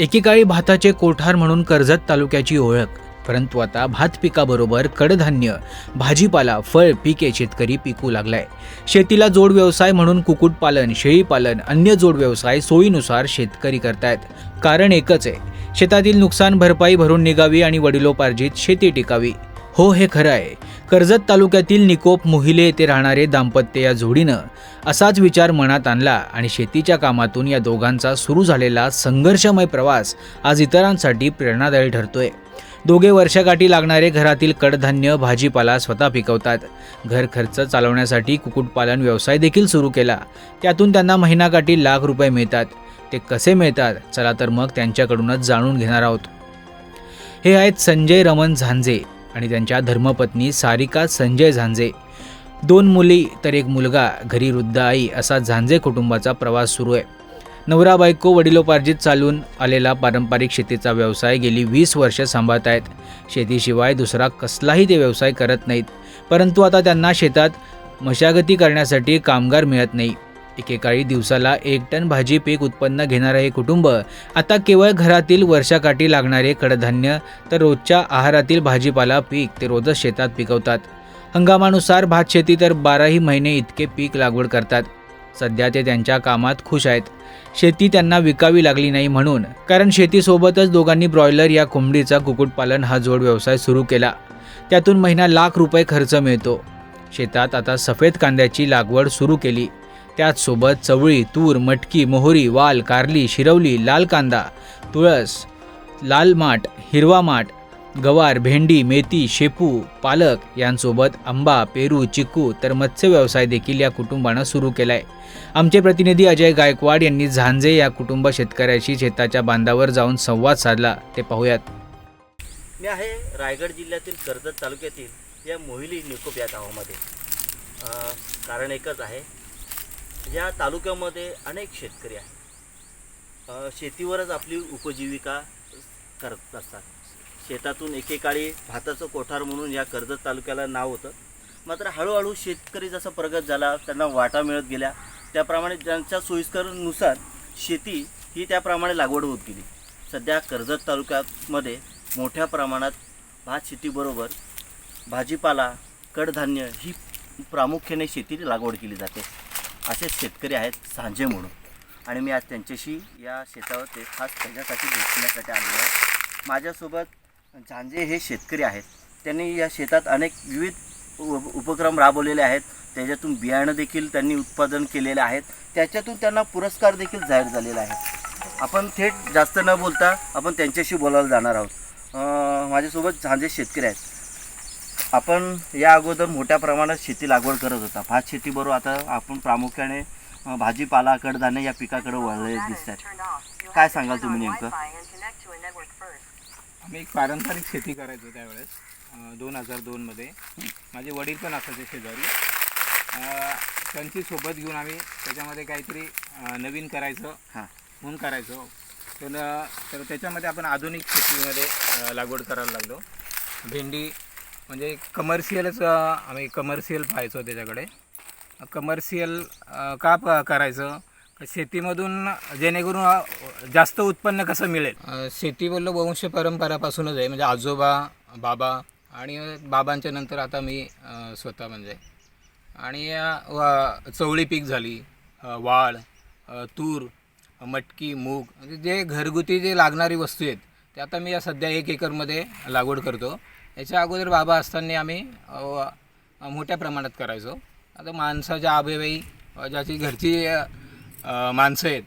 एकेकाळी भाताचे कोठार म्हणून कर्जत तालुक्याची ओळख. परंतु आता भात पिकाबरोबर कडधान्य भाजीपाला फळ पिके शेतकरी पिकू लागलाय. शेतीला जोड व्यवसाय म्हणून कुक्कुटपालन शेळीपालन अन्य जोड व्यवसाय सोयीनुसार शेतकरी करतायत. कारण एकच आहे शेतातील नुकसान भरपाई भरून निघावी आणि वडिलोपार्जित शेती टिकावी. हो हे खरं आहे. कर्जत तालुक्यातील निकोप मोहिले येथे राहणारे दाम्पत्य या जोडीनं असाच विचार मनात आणला आणि शेतीच्या कामातून या दोघांचा सुरू झालेला संघर्षमय प्रवास आज इतरांसाठी प्रेरणादायी ठरतोय. दोघे वर्षाकाठी लागणारे घरातील कडधान्य भाजीपाला स्वतः पिकवतात. घर खर्च चालवण्यासाठी कुक्कुटपालन व्यवसाय देखील सुरू केला. त्यातून त्यांना महिनाकाठी लाख रुपये मिळतात. ते कसे मिळतात? चला तर मग त्यांच्याकडूनच जाणून घेणार आहोत. हे आहेत संजय रमण झांजे. आणि त्यांच्या धर्मपत्नी सारिका संजय झांजे. दोन मुली तर एक मुलगा घरी वृद्ध आई असा झांजे कुटुंबाचा प्रवास सुरू आहे. नवरा बायको वडिलोपार्जित चालून आलेला पारंपरिक शेतीचा व्यवसाय गेली वीस वर्ष सांभाळत आहेत. शेतीशिवाय दुसरा कसलाही ते व्यवसाय करत नाहीत. परंतु आता त्यांना शेतात मशागती करण्यासाठी कामगार मिळत नाही. एकेकाळी दिवसाला एक टन भाजी पीक उत्पन्न घेणारं हे कुटुंब आता केवळ घरातील वर्षाकाठी लागणारे कडधान्य तर रोजच्या आहारातील भाजीपाला पीक ते रोजच शेतात पिकवतात. हंगामानुसार भात शेती तर बाराही महिने इतके पीक लागवड करतात. सध्या ते त्यांच्या कामात खुश आहेत. शेती त्यांना विकावी लागली नाही म्हणून कारण शेतीसोबतच दोघांनी ब्रॉयलर या कोंबडीचा कुक्कुटपालन हा जोड व्यवसाय सुरू केला. त्यातून महिना लाख रुपये खर्च मिळतो. शेतात आता सफेद कांद्याची लागवड सुरू केली. त्याचसोबत चवळी तूर मटकी मोहरी वाल कारली शिरवली लाल कांदा तुळस लाल माठ हिरवा माठ गवार भेंडी मेथी शेपू पालक यांसोबत आंबा पेरू चिकू तर मत्स्य व्यवसाय देखील या कुटुंबानं सुरू केलाय. आमचे प्रतिनिधी अजय गायकवाड यांनी झांजे या कुटुंब शेतकऱ्याशी शेताच्या बांधावर जाऊन संवाद साधला. ते पाहूयात. मी आहे रायगड जिल्ह्यातील कर्जत तालुक्यातील या मोहिली निकोप या गावामध्ये. कारण एकच आहे या तालुक्यामध्ये अनेक शेतकरी आहेत. शेतीवरच आपली उपजीविका करत असतात. शेतातून एकेकाळी भाताचं कोठार म्हणून या कर्जत तालुक्याला नाव होतं. मात्र हळूहळू शेतकरी जसा प्रगत झाला त्यांना वाटा मिळत गेल्या. त्याप्रमाणे ज्यांच्या सोयीस्करनुसार शेती ही त्याप्रमाणे लागवड होत गेली. सध्या कर्जत तालुक्यामध्ये मोठ्या प्रमाणात भात शेतीबरोबर भाजीपाला कडधान्य ही प्रामुख्याने शेती लागवड केली जाते. असे शेतकरी आहेत सांजे म्हणून. आणि मी आज त्यांच्याशी या शेतावर ते खास त्याच्यासाठी भेटण्यासाठी आलेलो आहे. माझ्यासोबत झांजे हे शेतकरी आहेत. त्यांनी या शेतात अनेक विविध उपक्रम राबवलेले आहेत. त्याच्यातून बियाणं देखील त्यांनी उत्पादन केलेले आहेत. त्याच्यातून त्यांना पुरस्कार देखील जाहीर झालेला आहे आपण थेट जास्त न बोलता आपण त्यांच्याशी बोलायला जाणार आहोत. माझ्यासोबत झांजे शेतकरी आहेत. आपण या अगोदर मोठ्या प्रमाणात शेती लागवड करत होता. भात शेतीबरोबर आता आपण प्रामुख्याने भाजीपाला कडधान्य या पिकाकडे वळले दिसतात. काय सांगाल तुम्ही नेमकं? आम्ही एक पारंपरिक शेती करायचो त्यावेळेस दोन हजार दोनमध्ये माझे वडील पण असायचे शेजारी. त्यांची सोबत घेऊन आम्ही त्याच्यामध्ये काहीतरी नवीन करायचं हां. म्हणून करायचो. तर तर त्याच्यामध्ये आपण आधुनिक शेतीमध्ये लागवड करायला लागलो. भेंडी म्हणजे कमर्शियलच आम्ही कमर्शियल पाहायचो त्याच्याकडे. कमर्शियल का प करायचं? शेतीमधून जेणेकरून जास्त उत्पन्न कसं मिळेल? शेती बोललो वंश परंपरापासूनच आहे. म्हणजे आजोबा बाबा आणि बाबांच्या नंतर आता मी स्वतः म्हणजे. आणि चवळी पीक झाली. वाळ तूर मटकी मूग म्हणजे जे घरगुती जे लागणारी वस्तू आहेत ते आता मी या सध्या एक एकरमध्ये लागवड करतो. याच्या अगोदर बाबा असताना आम्ही मोठ्या प्रमाणात करायचो. आता माणसाच्या आबेबाई ज्याची घरची माणसं आहेत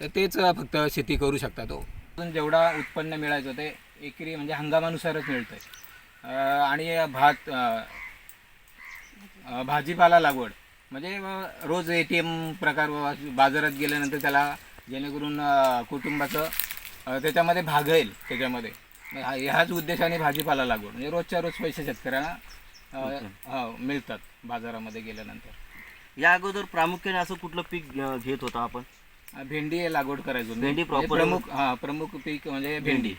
तर तेच फक्त शेती करू शकतात हो. तो जेवढा उत्पन्न मिळायचं ते एकरी म्हणजे हंगामानुसारच मिळतं आहे आणि भात भाजीपाला लागवड. म्हणजे रोज ए टी एम प्रकार व बाजारात गेल्यानंतर त्याला जेणेकरून कुटुंबाचं त्याच्यामध्ये भागेल त्याच्यामध्ये. हा- ह्याच उद्देशाने भाजीपाला लागवड. म्हणजे रोजच्या रोज पैसे शेतकऱ्यांना अ, हो, मिळतात बाजारामध्ये गेल्यानंतर. या अगोदर प्रामुख्याने असं कुठलं पीक अं, घेत होता आपण? अ, भेंडी लागवड करायचो मी. भेंडी म्हणजे proper- प्रमुख हा प्रमुख पीक म्हणजे भेंडी.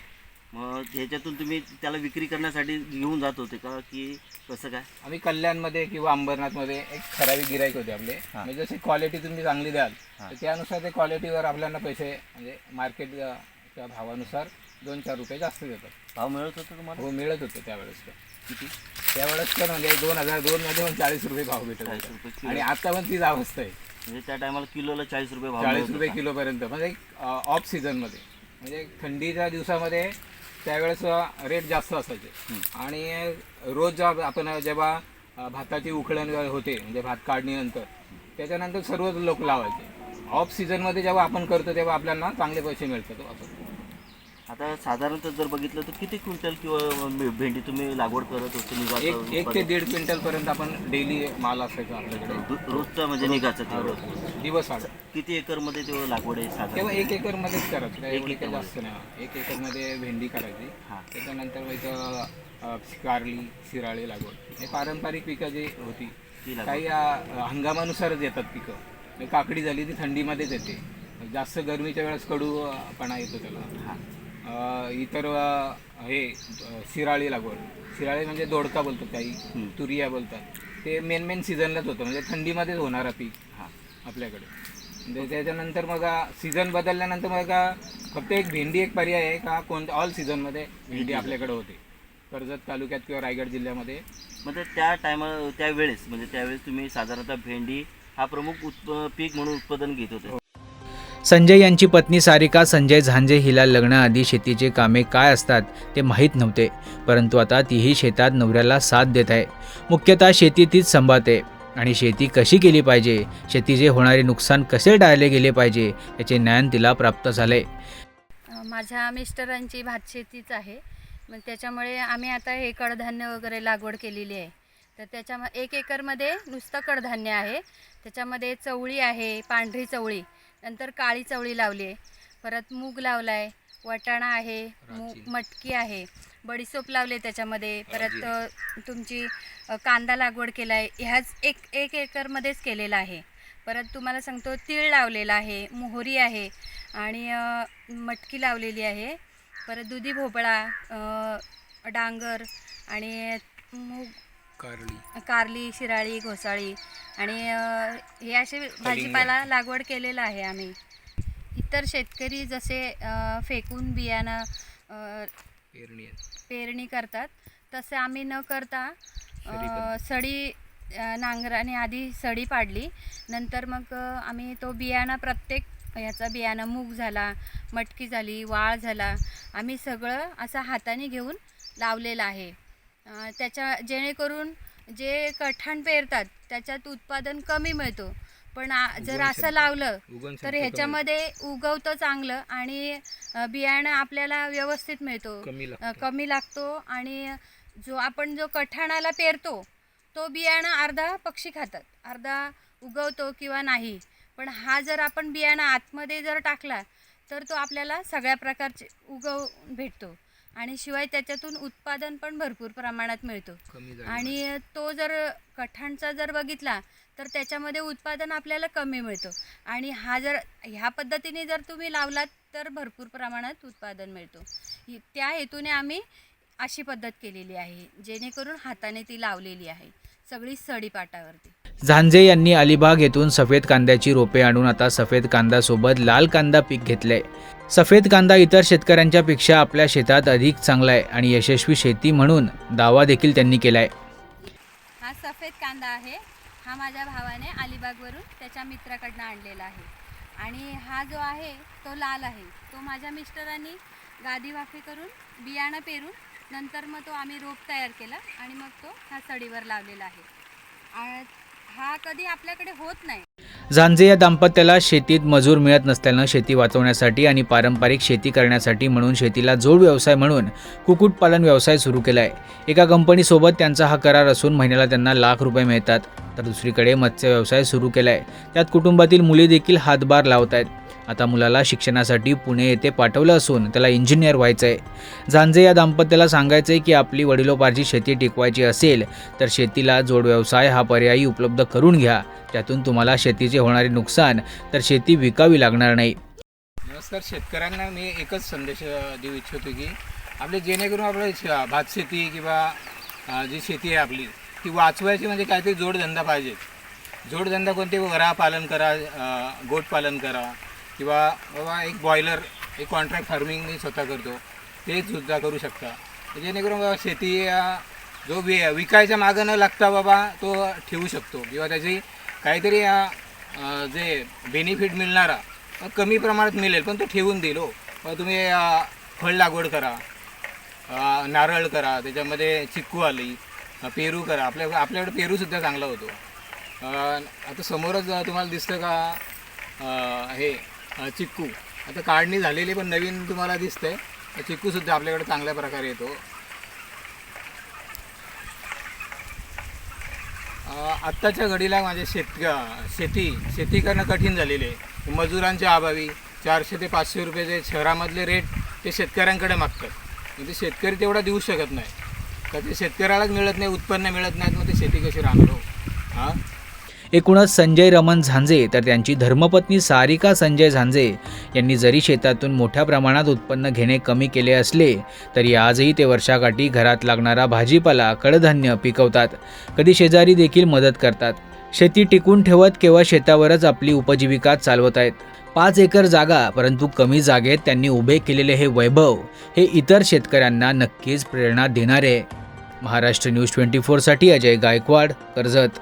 मग ह्याच्यातून तुम्ही त्याला विक्री करण्यासाठी घेऊन जात होते का की कसं काय? आम्ही कल्याणमध्ये किंवा अंबरनाथमध्ये एक ठराविक गिराईक होते आपले. म्हणजे जशी क्वालिटी तुम्ही चांगली द्याल. तर त्यानुसार ते क्वालिटीवर आपल्याला पैसे म्हणजे मार्केट त्या भावानुसार दोन चार रुपये जास्त देतात. भाव मिळत होतं तुम्हाला? हो मिळत होतं त्यावेळेस तर किती? त्यावेळेस तर म्हणजे दोन हजार दोन मध्ये पण चाळीस रुपये भाव भेटत चाळीस होता. रुपये किलो. आणि आता पण तीच अवस्था आहे. म्हणजे त्या टायमाला किलोला चाळीस रुपये भाव चाळीस मिळत रुपये होता. किलोपर्यंत. म्हणजे ऑफ सीझनमध्ये म्हणजे थंडीच्या दिवसामध्ये त्यावेळेस रेट जास्त असायचे. आणि रोज जेव्हा आपण जेव्हा अ, भाताची उकळण होते म्हणजे भात काढणीनंतर त्याच्यानंतर सर्वच लोक लावायचे. ऑफ सीझनमध्ये जेव्हा आपण करतो तेव्हा आपल्याला चांगले पैसे मिळतात हो, असं आता साधारणतः जर बघितलं तर किती क्विंटल किंवा भेंडी तुम्ही लागवड करत होते निघाचं एक एक ते? दीड क्विंटल पर्यंत आपण डेली माल असायचा आपल्याकडे. रोजचं म्हणजे निघाचं तेवढं. दिवस आड. किती एकरमध्ये तेवढं लागवड आहे तेव्हा साधारण एक एकर मध्येच करायचं एक एकरमध्ये. जास्त नाही. एक एकरमध्ये भेंडी करायची. त्याच्यानंतर मग इथं अ, कारली शिराळी लागवड. हे पारंपरिक पिकं जी होती ती लागवड. काही अ, हंगामानुसारच येतात पिकं. म्हणजे काकडी झाली ती थंडीमध्येच येते. जास्त गरमीच्या वेळेस कडूपणा येतो त्याला. हा. इतर हे शिराळी लागवड शिराळी म्हणजे दोडका बोलतात काही. तुरिया बोलतात. ते मेन मेन सीझनलाच होतं म्हणजे थंडीमध्येच होणारा पीक. हा. आपल्याकडे. म्हणजे त्याच्यानंतर मग सीझन बदलल्यानंतर मग फक्त एक भेंडी एक पर्याय आहे का कोणत्या ऑल सीझनमध्ये भेंडी आपल्याकडे होते. कर्जत तालुक्यात किंवा रायगड जिल्ह्यामध्ये. म्हणजे त्या टायमा त्यावेळेस म्हणजे त्यावेळेस तुम्ही साधारणतः भेंडी हा प्रमुख उत्प पीक म्हणून उत्पादन घेत होते. संजय यांची पत्नी सारिका संजय झांजे हिला लग्नाआधी शेतीचे कामे काय असतात ते माहीत नव्हते परंतु आता तीही शेतात नवऱ्याला साथ देत आहे. मुख्यतः शेती तीच सांभाळते आणि शेती कशी केली पाहिजे शेतीचे होणारे नुकसान कसे टाळले गेले पाहिजे याचे ज्ञान तिला प्राप्त झाले. माझ्या मिस्टरांची भातशेतीच आहे. मग त्याच्यामुळे आम्ही आता हे कडधान्य वगैरे लागवड केलेली आहे. तर त्याच्या एक एकरमध्ये नुसतं कडधान्य आहे. त्याच्यामध्ये चवळी आहे पांढरी चवळी. नंतर काळी चवळी लावली आहे. परत मूग लावला आहे वाटाणा आहे मूग मटकी आहे. बडीसोप लावले त्याच्यामध्ये. परत तुमची कांदा लागवड केला आहे ह्याच एक एक एकरमध्येच केलेला आहे. परत तुम्हाला सांगतो तीळ लावलेला आहे मोहरी आहे आणि मटकी लावलेली आहे. परत दुधी भोपळा डांगर आणि मूग कारली. कारली शिराळी घोसाळी आणि अ, हे असे भाजीपाला लागवड केलेलं आहे आम्ही. इतर शेतकरी जसे अ, फेकून बियाणं अ, पेरणी पेरणी करतात तसे आम्ही न करता सडी अ, पद्धत. सडी अ, नांगराने आधी सडी पाडली. नंतर मग अ, आम्ही तो बियाणा प्रत्येक ह्याचा बियाणं मूग झाला मटकी झाली वाळ झाला आम्ही सगळं असं हाताने घेऊन लावलेलं आहे. त्याच्या जेणेकरून जे कठाण पेरतात त्याच्यात उत्पादन कमी मिळतो. पण जर असं. लावलं तर ह्याच्यामध्ये उगवतं चांगलं आणि बियाणं आपल्याला व्यवस्थित मिळतो. कमी अ, लागतं. कमी लागतो आणि जो आपण जो कठाणाला पेरतो तो बियाणं अर्धा पक्षी खातात. अर्धा उगवतो किंवा नाही. पण हा जर आपण बियाणं आतमध्ये जर टाकला तर तो आपल्याला सगळ्या प्रकारचे उगव भेटतो. आणि शिवाय त्याच्यातून उत्पादन पण भरपूर प्रमाणात मिळतो. आणि तो जर कठाणचा जर बघितला तर त्याच्यामध्ये उत्पादन आपल्याला कमी मिळतं. आणि हा जर ह्या पद्धतीने जर तुम्ही लावलात तर भरपूर प्रमाणात उत्पादन मिळतो. ही- त्या हेतूने आम्ही अशी पद्धत केलेली आहे जेणेकरून हाताने ती लावलेली आहे सगळी सडीपाटावरती झांजे यांनी अलिबाग येथून सफेद कांद्याची रोपे आणून आता सफेद कांद्यासोबत लाल कांदा पीक घेतलंय. सफेद कांदा इतर शेतकऱ्यांच्या पेक्षा आपल्या शेतात अधिक चांगला आहे आणि यशस्वी शेती म्हणून दावा देखील त्यांनी केलाय. हा सफेद कांदा आहे. हा माझ्या भावाने अलिबागवरून त्याच्या मित्राकडनं आणलेला आहे. आणि हा जो आहे तो लाल आहे. तो माझ्या मिस्टरांनी गादी वाफी करून बियाणं पेरून नंतर मग तो आम्ही रोप तयार केला आणि मग तो हा सडीवर लावलेला आहे. हा कधी आपल्याकडे होत नाही. झांजे या दाम्पत्याला शेतीत मजूर मिळत नसल्यानं शेती वाचवण्यासाठी आणि पारंपरिक शेती करण्यासाठी म्हणून शेतीला जोड व्यवसाय म्हणून कुक्कुटपालन व्यवसाय सुरू केला आहे एका कंपनीसोबत त्यांचा हा करार असून महिन्याला त्यांना लाख रुपये मिळतात. तर दुसरीकडे मत्स्य व्यवसाय सुरू केला आहे त्यात कुटुंबातील मुली देखील हातभार लावत आहेत आता मुलाला शिक्षणासाठी पुणे येथे पाठवलं असून त्याला इंजिनियर व्हायचं आहे झांजे या दाम्पत्याला सांगायचं आहे की आपली वडिलोपार्जित शेती टिकवायची असेल तर शेतीला जोड व्यवसाय हा पर्यायी उपलब्ध करून घ्या. त्यातून तुम्हाला शेतीचे होणारे नुकसान तर शेती विकावी लागणार नाही. नमस्कार शेतकऱ्यांना मी एकच संदेश देऊ इच्छितो की आपले जेणेकरून आपलं भातशेती भात शेती किंवा जी शेती आहे आपली ती वाचवायची म्हणजे काहीतरी जोडधंदा पाहिजे. जोडधंदा कोणते? वरा पालन करा गोटपालन गोट पालन करा. किंवा बाबा एक बॉयलर एक कॉन्ट्रॅक्ट फार्मिंग मी स्वतः करतो ते सुद्धा करू शकता. जेणेकरून बाबा शेती जो वि विकायच्या मागं न लागता बाबा तो ठेवू शकतो. किंवा त्याची काहीतरी जे बेनिफिट मिळणारा कमी प्रमाणात मिळेल पण तो ठेवून देईल हो. तुम्ही फळ लागवड करा नारळ करा त्याच्यामध्ये चिक्कू आली पेरू करा. आपल्या आपल्याकडे पेरूसुद्धा चांगला होतो. आता समोरच तुम्हाला दिसतं का हे चिक्कू. आता काढणी झालेली पण नवीन तुम्हाला दिसतंय. चिक्कूसुद्धा आपल्याकडे चांगल्या प्रकारे येतो. आत्ताच्या घडीला माझे शेत शेती शेती करणं कठीण झालेले आहे. मजुरांच्या अभावी चारशे ते पाचशे रुपयाचे शहरामधले रेट ते शेतकऱ्यांकडे मागतात. म्हणजे शेतकरी तेवढा देऊ शकत नाही. तर ते शेतकऱ्यालाच मिळत नाही उत्पन्न मिळत नाहीत मग ते शेती कशी राहणार हो? हां? एकूणच संजय रमण झांजे तर त्यांची धर्मपत्नी सारिका संजय झांजे यांनी जरी शेतातून मोठ्या प्रमाणात उत्पन्न घेणे कमी केले असले तरी आजही ते वर्षाकाठी घरात लागणारा भाजीपाला कडधान्य पिकवतात. कधी शेजारी देखील मदत करतात. शेती टिकून ठेवत केवळ शेतावरच आपली उपजीविका चालवत आहेत. पाच एकर जागा परंतु कमी जागेत त्यांनी उभे केलेले हे वैभव हे इतर शेतकऱ्यांना नक्कीच प्रेरणा देणारे. महाराष्ट्र न्यूज ट्वेंटी फोरसाठी अजय गायकवाड कर्जत.